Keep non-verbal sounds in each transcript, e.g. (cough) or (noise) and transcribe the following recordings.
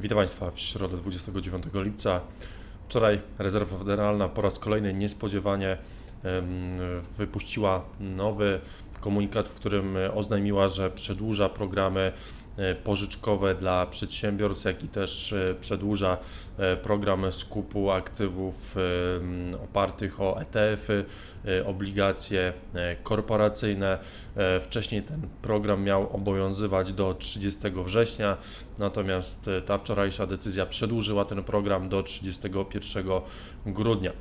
Witam Państwa w środę 29 lipca. Wczoraj Rezerwa Federalna po raz kolejny niespodziewanie wypuściła nowy komunikat, w którym oznajmiła, że przedłuża programy e, pożyczkowe dla przedsiębiorstw, jak i też e, przedłuża e, program skupu aktywów opartych o ETF-y, e, obligacje e, korporacyjne. E, Wcześniej ten program miał obowiązywać do 30 września, natomiast e, ta wczorajsza decyzja przedłużyła ten program do 31 grudnia.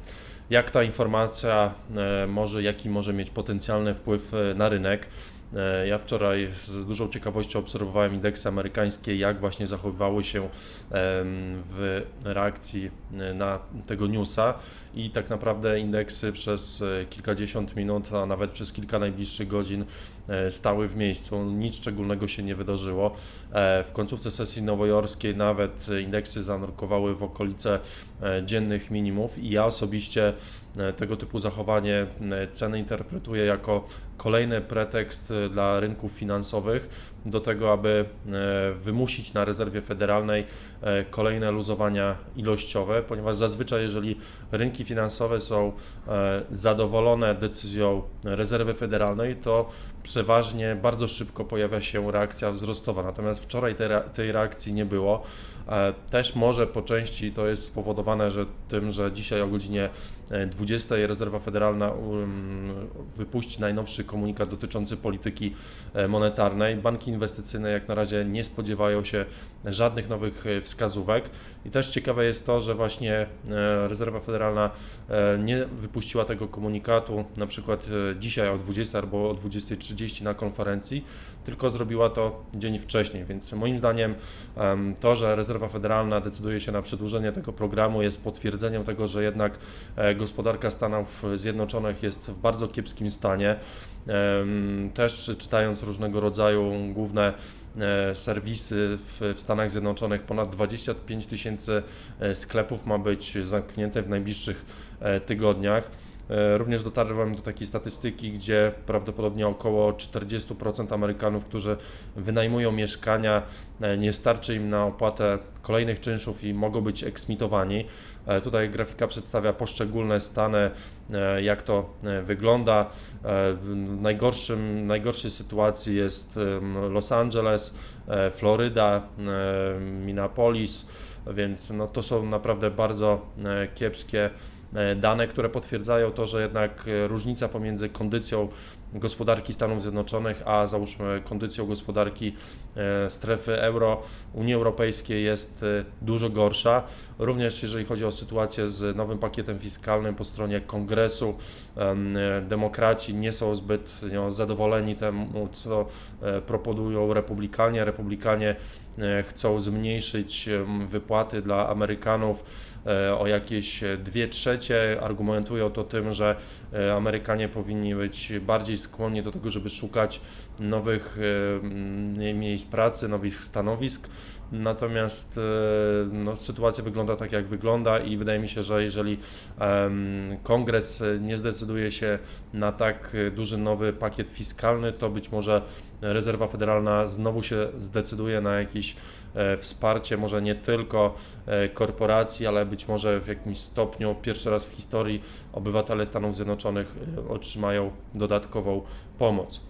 Jak ta informacja e, może, jaki może mieć potencjalny wpływ e, na rynek? E, Ja wczoraj z dużą ciekawością obserwowałem indeksy amerykańskie, jak właśnie zachowywały się w reakcji na tego newsa i tak naprawdę indeksy przez kilkadziesiąt minut, a nawet przez kilka najbliższych godzin stały w miejscu. Nic szczególnego się nie wydarzyło. E, W końcówce sesji nowojorskiej nawet e, indeksy zanurkowały w okolice e, dziennych minimów i ja osobiście e, tego typu zachowanie e, ceny interpretuję jako kolejny pretekst e, dla rynków finansowych do tego, aby e, wymusić na rezerwie federalnej e, kolejne luzowania ilościowe, ponieważ zazwyczaj, jeżeli rynki finansowe są e, zadowolone decyzją rezerwy federalnej, to przeważnie bardzo szybko pojawia się reakcja wzrostowa. Natomiast wczoraj tej, rea- tej reakcji nie było. Też może po części to jest spowodowane że tym, że dzisiaj o godzinie e, 20 rezerwa federalna um, wypuści najnowszy komunikat dotyczący polityki monetarnej. Banki inwestycyjne jak na razie nie spodziewają się żadnych nowych e, wskazówek. I też ciekawe jest to, że właśnie e, rezerwa federalna e, nie wypuściła tego komunikatu na przykład dzisiaj o 20 albo o 20.30 na konferencji, tylko zrobiła to dzień wcześniej. Więc moim zdaniem em, to, że rezerwa federalna decyduje się na przedłużenie tego programu jest potwierdzeniem tego, że jednak gospodarka Stanów Zjednoczonych jest w bardzo kiepskim stanie. Też czytając różnego rodzaju główne e, serwisy w, Stanach Zjednoczonych, ponad 25 tysięcy e, sklepów ma być zamknięte w najbliższych e, tygodniach. E, Również dotarłem do takiej statystyki, gdzie prawdopodobnie około 40% Amerykanów, którzy wynajmują mieszkania, e, nie starczy im na opłatę kolejnych czynszów i mogą być eksmitowani. E, Tutaj grafika przedstawia poszczególne stany, jak to wygląda. W najgorszym, najgorszej sytuacji jest Los Angeles, Floryda, Minneapolis, więc no, to są naprawdę bardzo kiepskie dane, które potwierdzają to, że jednak e, różnica pomiędzy kondycją gospodarki Stanów Zjednoczonych, a załóżmy kondycją gospodarki e, strefy euro Unii Europejskiej jest e, dużo gorsza. Również jeżeli chodzi o sytuację z nowym pakietem fiskalnym po stronie kongresu, em, e, demokraci nie są zbytnio zadowoleni temu, co e, proponują republikanie. Republikanie e, chcą zmniejszyć wypłaty dla Amerykanów e, o jakieś 2 trzecie. Argumentują to tym, że e, Amerykanie powinni być bardziej skłonni do tego, żeby szukać nowych e, miejsc pracy, nowych stanowisk. Natomiast e, no, sytuacja wygląda tak, jak wygląda, i wydaje mi się, że jeżeli em, kongres e, nie zdecyduje się na tak e, duży nowy pakiet fiskalny, to być może rezerwa federalna znowu się zdecyduje na jakieś e, wsparcie, może nie tylko e, korporacji, ale być może w jakimś stopniu pierwszy raz w historii obywatele Stanów Zjednoczonych e, otrzymają dodatkową pomoc.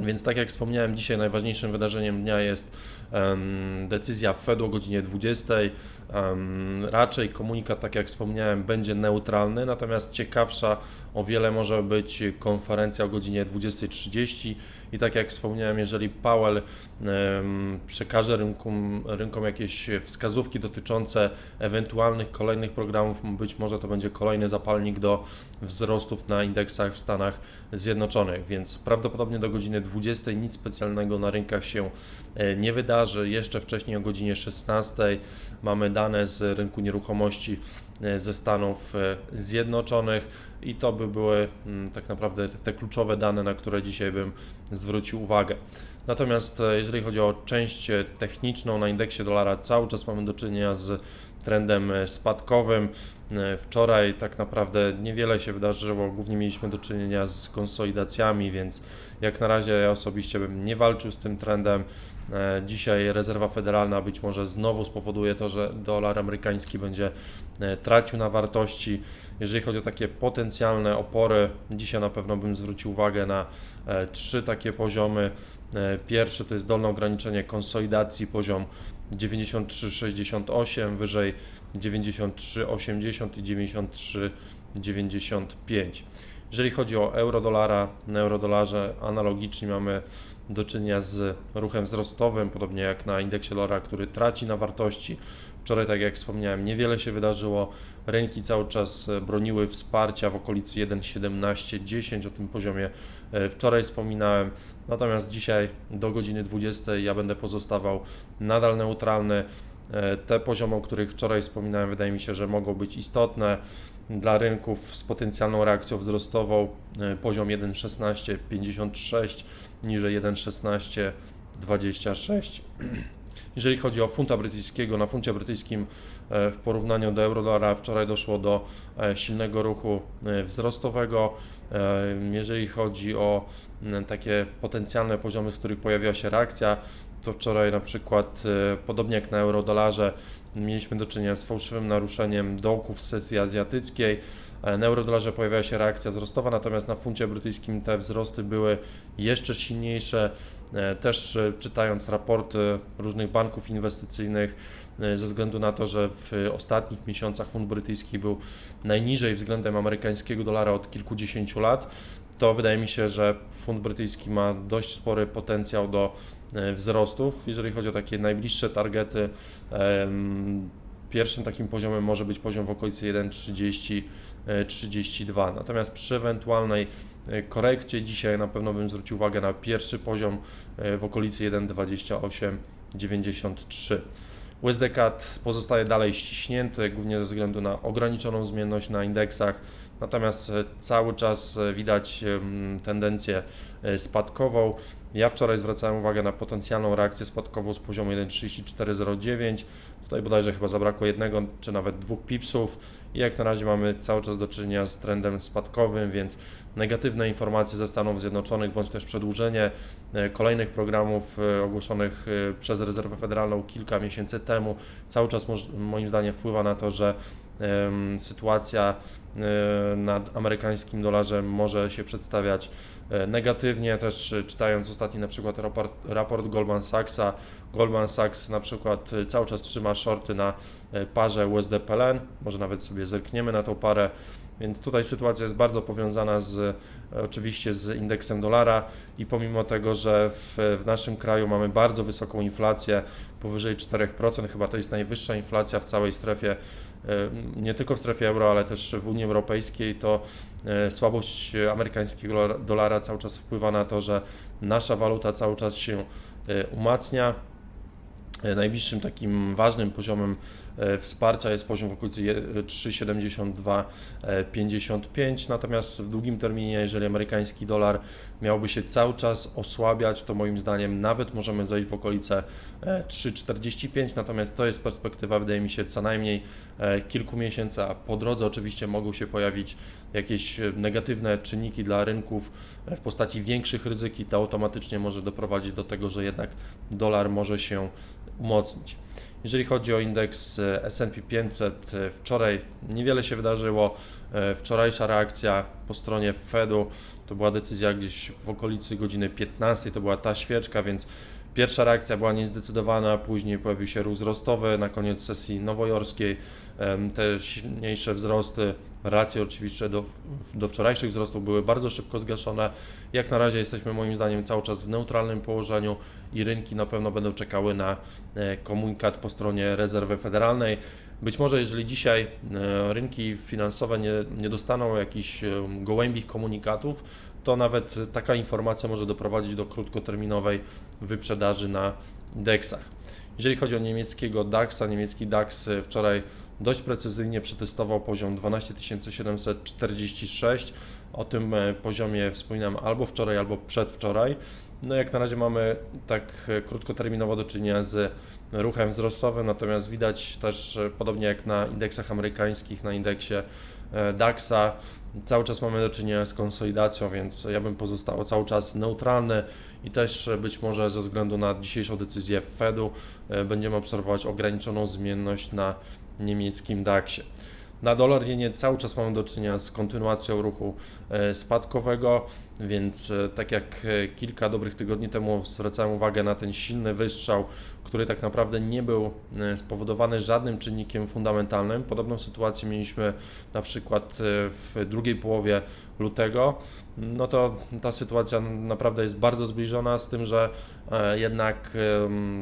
Więc tak jak wspomniałem, dzisiaj najważniejszym wydarzeniem dnia jest em, decyzja Fedu o godzinie 20. Em, raczej komunikat, tak jak wspomniałem, będzie neutralny, natomiast ciekawsza o wiele może być konferencja o godzinie 20.30 i tak jak wspomniałem, jeżeli Powell przekaże rynkom, rynkom jakieś wskazówki dotyczące ewentualnych kolejnych programów, być może to będzie kolejny zapalnik do wzrostów na indeksach w Stanach Zjednoczonych, więc prawdopodobnie do godziny 20 nic specjalnego na rynkach się e, nie wydarzy. Jeszcze wcześniej o godzinie 16 mamy dane z rynku nieruchomości ze Stanów e, Zjednoczonych i to by były mm, tak naprawdę te kluczowe dane, na które dzisiaj bym zwrócił uwagę. Natomiast e, jeżeli chodzi o część e, techniczną na indeksie dolara, cały czas mamy do czynienia z trendem e, spadkowym. E, Wczoraj tak naprawdę niewiele się wydarzyło, głównie mieliśmy do czynienia z konsolidacjami, więc jak na razie ja osobiście bym nie walczył z tym trendem. E, Dzisiaj rezerwa federalna być może znowu spowoduje to, że dolar amerykański będzie e, tracił na wartości. Jeżeli chodzi o takie potencjalne opory, dzisiaj na pewno bym zwrócił uwagę na e, trzy takie poziomy. Pierwszy to jest dolne ograniczenie konsolidacji, poziom 93,68, wyżej 93,80 i 93,95. Jeżeli chodzi o euro-dolara, na euro-dolarze analogicznie mamy do czynienia z ruchem wzrostowym, podobnie jak na indeksie dolara, który traci na wartości. Wczoraj, tak jak wspomniałem, niewiele się wydarzyło. Rynki cały czas e, broniły wsparcia w okolicy 1,1710, o tym poziomie e, wczoraj wspominałem. Natomiast dzisiaj do godziny 20 ja będę pozostawał nadal neutralny. E, Te poziomy, o których wczoraj wspominałem, wydaje mi się, że mogą być istotne dla rynków z potencjalną reakcją wzrostową. E, Poziom 1,1656 niżej 1,1626. (clears throat) Jeżeli chodzi o funta brytyjskiego, na funcie brytyjskim e, w porównaniu do euro-dolara wczoraj doszło do silnego ruchu wzrostowego. Jeżeli chodzi o takie potencjalne poziomy, z których pojawiła się reakcja, to wczoraj na przykład, e, podobnie jak na euro-dolarze, mieliśmy do czynienia z fałszywym naruszeniem dołków z sesji azjatyckiej. E, Na eurodolarze pojawiała się reakcja wzrostowa, natomiast na funcie brytyjskim te wzrosty były jeszcze silniejsze. E, Też czytając raporty różnych banków inwestycyjnych, ze względu na to, że w ostatnich miesiącach funt brytyjski był najniżej względem amerykańskiego dolara od kilkudziesięciu lat, to wydaje mi się, że funt brytyjski ma dość spory potencjał do e, wzrostów. Jeżeli chodzi o takie najbliższe targety, pierwszym takim poziomem może być poziom w okolicy 1,30 e, 32. Natomiast przy ewentualnej e, korekcie dzisiaj na pewno bym zwrócił uwagę na pierwszy poziom w okolicy 1,2893. USD CAD pozostaje dalej ściśnięty, głównie ze względu na ograniczoną zmienność na indeksach, natomiast e, cały czas e, widać tendencję e, spadkową. Ja wczoraj zwracałem uwagę na potencjalną reakcję spadkową z poziomu 1,3409. Tutaj bodajże chyba zabrakło jednego czy nawet dwóch pipsów i jak na razie mamy cały czas do czynienia z trendem spadkowym, więc negatywne informacje ze Stanów Zjednoczonych bądź też przedłużenie e, kolejnych programów e, ogłoszonych e, przez Rezerwę Federalną kilka miesięcy temu cały czas moim zdaniem wpływa na to, że sytuacja na amerykańskim dolarze może się przedstawiać e, negatywnie. Też e, czytając ostatni na przykład raport, raport Goldman Sachsa, Goldman Sachs na przykład e, cały czas trzyma shorty na parze USD-PLN, może nawet sobie zerkniemy na tą parę, więc tutaj sytuacja jest bardzo powiązana z oczywiście z indeksem dolara i pomimo tego, że w, w naszym kraju mamy bardzo wysoką inflację, powyżej 4%, chyba to jest najwyższa inflacja w całej strefie, nie tylko w strefie euro, ale też w Unii Europejskiej, to e, słabość amerykańskiego dolara- cały czas wpływa na to, że nasza waluta cały czas się e, umacnia. E, Najbliższym takim ważnym poziomem e, wsparcia jest poziom w okolicy je- 3,7255, natomiast w długim terminie, jeżeli amerykański dolar miałby się cały czas osłabiać, to moim zdaniem nawet możemy zejść w okolice e, 3,45, natomiast to jest perspektywa, wydaje mi się, co najmniej e, kilku miesięcy, a po drodze oczywiście mogą się pojawić jakieś e, negatywne czynniki dla rynków e, w postaci większych ryzyk i to automatycznie może doprowadzić do tego, że jednak dolar może się umocnić. Jeżeli chodzi o indeks e, S&P 500, e, wczoraj niewiele się wydarzyło. E, Wczorajsza reakcja po stronie Fedu to była decyzja gdzieś w okolicy godziny 15, to była ta świeczka, więc pierwsza reakcja była niezdecydowana, później pojawił się ruch wzrostowy na koniec sesji nowojorskiej. Te silniejsze wzrosty, racje oczywiście do, do wczorajszych wzrostów były bardzo szybko zgaszone. Jak na razie jesteśmy moim zdaniem cały czas w neutralnym położeniu i rynki na pewno będą czekały na e, komunikat po stronie rezerwy federalnej. Być może jeżeli dzisiaj e, rynki finansowe nie, nie dostaną jakichś gołębich komunikatów, to nawet taka informacja może doprowadzić do krótkoterminowej wyprzedaży na indeksach. Jeżeli chodzi o niemieckiego DAX-a, niemiecki DAX e, wczoraj dość precyzyjnie przetestował poziom 12 746. O tym e, poziomie wspominam albo wczoraj, albo przedwczoraj. No jak na razie mamy tak e, krótkoterminowo do czynienia z ruchem wzrostowym, natomiast widać też, podobnie jak na indeksach amerykańskich, na indeksie DAX-a. Cały czas mamy do czynienia z konsolidacją, więc ja bym pozostał cały czas neutralny i też e, być może ze względu na dzisiejszą decyzję Fedu e, będziemy obserwować ograniczoną zmienność na niemieckim DAX-ie. Na dolar jenie cały czas mamy do czynienia z kontynuacją ruchu e, spadkowego, więc e, tak jak e, kilka dobrych tygodni temu zwracałem uwagę na ten silny wystrzał, który tak naprawdę nie był spowodowany żadnym czynnikiem fundamentalnym. Podobną sytuację mieliśmy na przykład w drugiej połowie lutego. No to ta sytuacja naprawdę jest bardzo zbliżona z tym, że jednak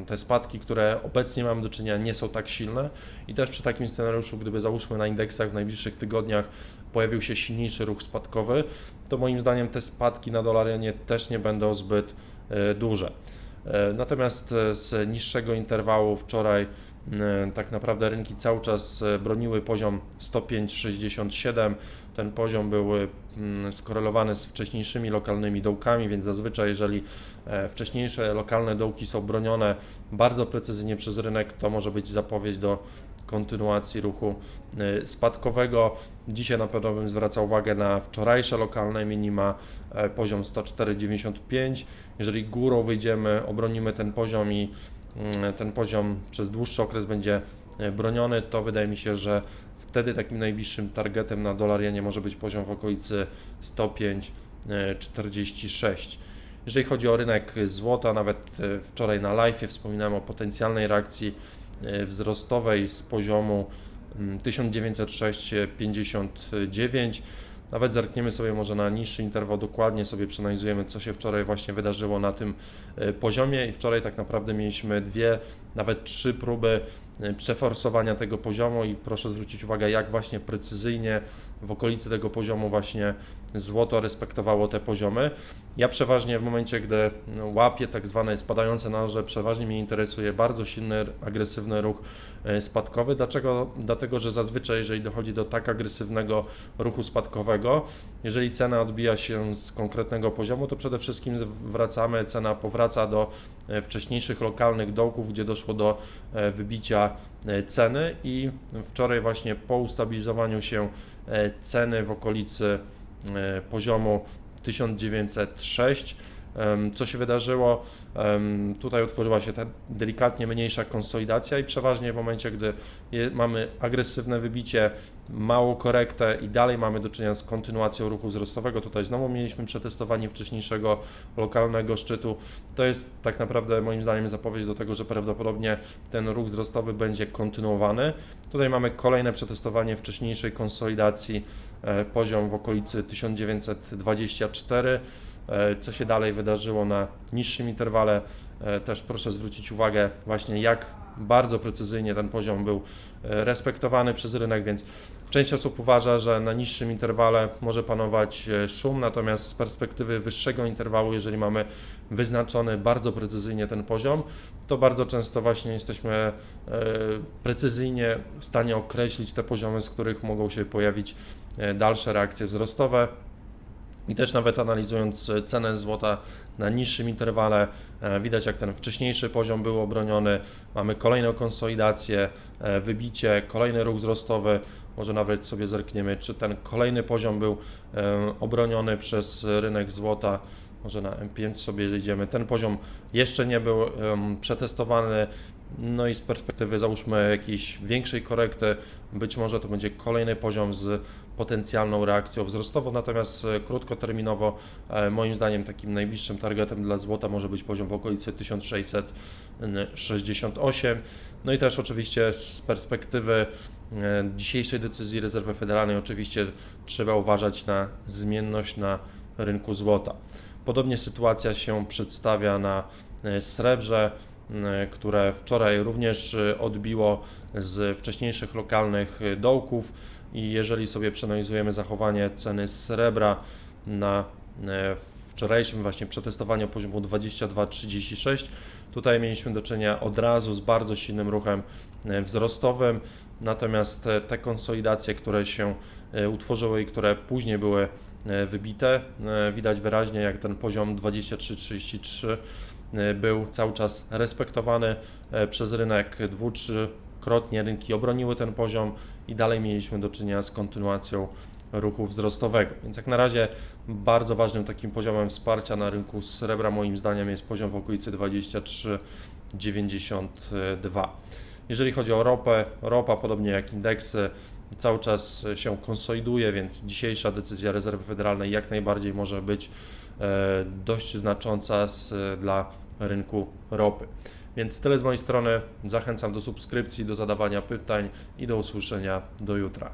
te spadki, które obecnie mamy do czynienia, nie są tak silne i też przy takim scenariuszu, gdyby załóżmy na indeksach w najbliższych tygodniach pojawił się silniejszy ruch spadkowy, to moim zdaniem te spadki na dolarenie też nie będą zbyt duże. Natomiast z niższego interwału wczoraj tak naprawdę rynki cały czas broniły poziom 105,67. Ten poziom był skorelowany z wcześniejszymi lokalnymi dołkami, więc zazwyczaj jeżeli wcześniejsze lokalne dołki są bronione bardzo precyzyjnie przez rynek, to może być zapowiedź do kontynuacji ruchu spadkowego. Dzisiaj na pewno bym zwracał uwagę na wczorajsze lokalne minima, poziom 104,95. Jeżeli górą wyjdziemy, obronimy ten poziom i ten poziom przez dłuższy okres będzie broniony, to wydaje mi się, że wtedy takim najbliższym targetem na dolar jenie może być poziom w okolicy 105,46. Jeżeli chodzi o rynek złota, nawet wczoraj na live wspominałem o potencjalnej reakcji wzrostowej z poziomu 1906,59. Nawet zerkniemy sobie może na niższy interwał, dokładnie sobie przeanalizujemy, co się wczoraj właśnie wydarzyło na tym poziomie. I wczoraj tak naprawdę mieliśmy dwie, nawet trzy próby przeforsowania tego poziomu i proszę zwrócić uwagę, jak właśnie precyzyjnie w okolicy tego poziomu właśnie złoto respektowało te poziomy. Ja przeważnie w momencie, gdy łapię tak zwane spadające naże, przeważnie mnie interesuje bardzo silny, agresywny ruch spadkowy. Dlaczego? Dlatego, że zazwyczaj, jeżeli dochodzi do tak agresywnego ruchu spadkowego, jeżeli cena odbija się z konkretnego poziomu, to przede wszystkim wracamy, cena powraca do wcześniejszych lokalnych dołków, gdzie doszło do wybicia ceny i wczoraj właśnie po ustabilizowaniu się ceny w okolicy poziomu 1906 co się wydarzyło? Tutaj utworzyła się ta delikatnie mniejsza konsolidacja i przeważnie w momencie, gdy mamy agresywne wybicie, małą korektę i dalej mamy do czynienia z kontynuacją ruchu wzrostowego, tutaj znowu mieliśmy przetestowanie wcześniejszego lokalnego szczytu. To jest tak naprawdę moim zdaniem zapowiedź do tego, że prawdopodobnie ten ruch wzrostowy będzie kontynuowany. Tutaj mamy kolejne przetestowanie wcześniejszej konsolidacji, e, poziom w okolicy 1924. E, co się dalej wydarzyło na niższym interwale. E, też proszę zwrócić uwagę właśnie jak bardzo precyzyjnie ten poziom był e, respektowany przez rynek, więc część osób uważa, że na niższym interwale może panować szum, natomiast z perspektywy wyższego interwału, jeżeli mamy wyznaczony bardzo precyzyjnie ten poziom, to bardzo często właśnie jesteśmy precyzyjnie w stanie określić te poziomy, z których mogą się pojawić dalsze reakcje wzrostowe. I też nawet analizując cenę złota na niższym interwale, widać jak ten wcześniejszy poziom był obroniony. Mamy kolejną konsolidację, wybicie, kolejny ruch wzrostowy. Może nawet sobie zerkniemy, czy ten kolejny poziom był obroniony przez rynek złota. Może na M5 sobie zejdziemy. Ten poziom jeszcze nie był przetestowany. No i z perspektywy załóżmy jakiejś większej korekty, być może to będzie kolejny poziom z potencjalną reakcją wzrostową, natomiast krótkoterminowo moim zdaniem takim najbliższym targetem dla złota może być poziom w okolicy 1668. No i też oczywiście z perspektywy dzisiejszej decyzji Rezerwy Federalnej oczywiście trzeba uważać na zmienność na rynku złota. Podobnie sytuacja się przedstawia na srebrze które wczoraj również odbiło z wcześniejszych lokalnych dołków. I jeżeli sobie przeanalizujemy zachowanie ceny srebra na wczorajszym właśnie przetestowaniu poziomu 22,36, tutaj mieliśmy do czynienia od razu z bardzo silnym ruchem wzrostowym, natomiast te konsolidacje, które się utworzyły i które później były wybite, widać wyraźnie jak ten poziom 23,33 był cały czas respektowany przez rynek 2-3 kilkakrotnie rynki obroniły ten poziom i dalej mieliśmy do czynienia z kontynuacją ruchu wzrostowego. Więc jak na razie bardzo ważnym takim poziomem wsparcia na rynku srebra moim zdaniem jest poziom w okolicy 23,92. Jeżeli chodzi o ropę, ropa podobnie jak indeksy cały czas się konsoliduje, więc dzisiejsza decyzja rezerwy federalnej jak najbardziej może być e, dość znacząca z, dla rynku ropy. Więc tyle z mojej strony. Zachęcam do subskrypcji, do zadawania pytań i do usłyszenia do jutra.